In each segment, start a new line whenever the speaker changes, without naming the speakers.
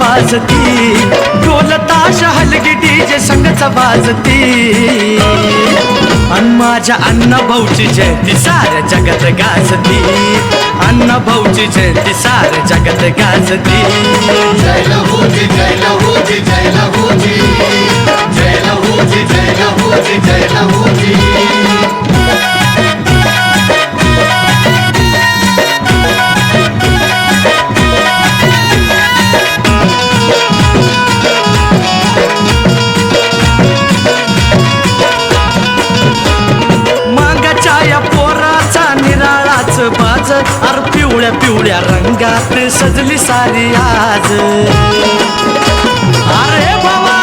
वाजती. ढोल ताश हलगी संगच वाजती. अन माझ्या अण्णा भाऊची जयती साऱ्या जगत गाजती. भाऊची जयंती सारे जगत गाजती.
जय लहू जय
लहू। पिवळ्या रंगात सजली सारी आज. अरे बाबा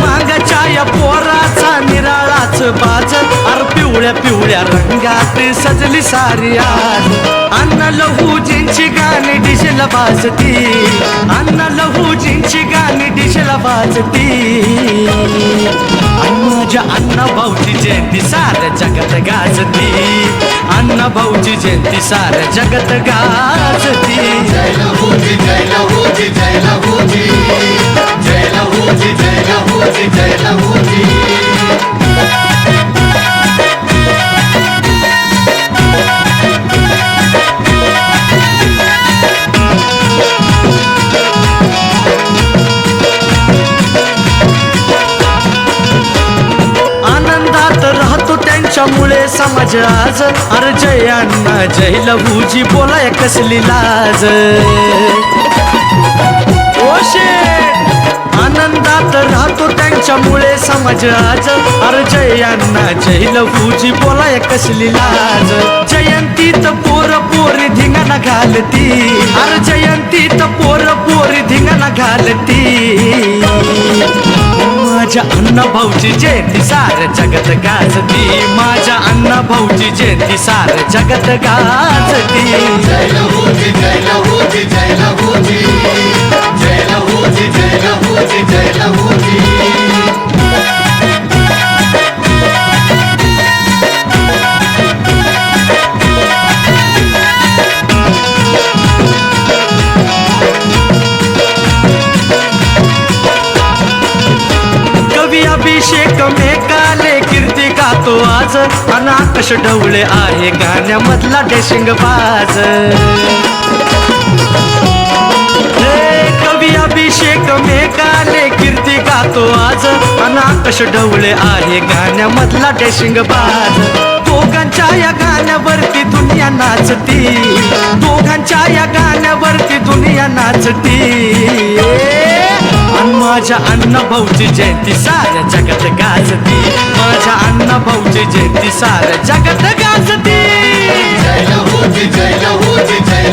मागाच्या या पोराचा निराळाच बाज. अर पिवळ्या पिवळ्या रंगात सजली सारी आज. अन्न लहूजींची गाणी डिशेला बाजती. अन्न लहू भाऊची जयंती सार जगत गाजती. अण्णा भाऊची जयंती सार जगत गाजती. समाज आज. अर जय अण्णा जय लहूजी बोलाय कसली लाज. आनंदात राहतो त्यांच्यामुळे समाज आज. अर जय अण्णा जय लहूजी बोलाय कसली लाज. जयंतीत पोर पोरी धिंगाणा घालती. अर जयंतीत पोर पोरी धिंगाणा घालती. माझ्या अण्णा भाऊची जयंती सार जगत गाजती. माझ्या अण्णा भाऊची जयंती सार जगत गाजती.
जय लहूजी जय लहूजी जय लहूजी जय जय जय
तो गातो आज अनाकश डवळे आहे गाण्यामधला डेशिंग बाज. कवी अभिषेक मेकाले कीर्ती गातो आज. अनाकश डवळे आहे गाण्यामधला डेशिंग बाज. दोघांच्या या गाण्यावरती दुनिया नाचती. दोघांच्या या गाण्यावरती दुनिया नाचती. माझ्या अण्णा भाऊची जयंती साऱ्या जगत गाजती. माझ्या जयंती सार जगत गाजती.
जय लहूची जय लहूची जय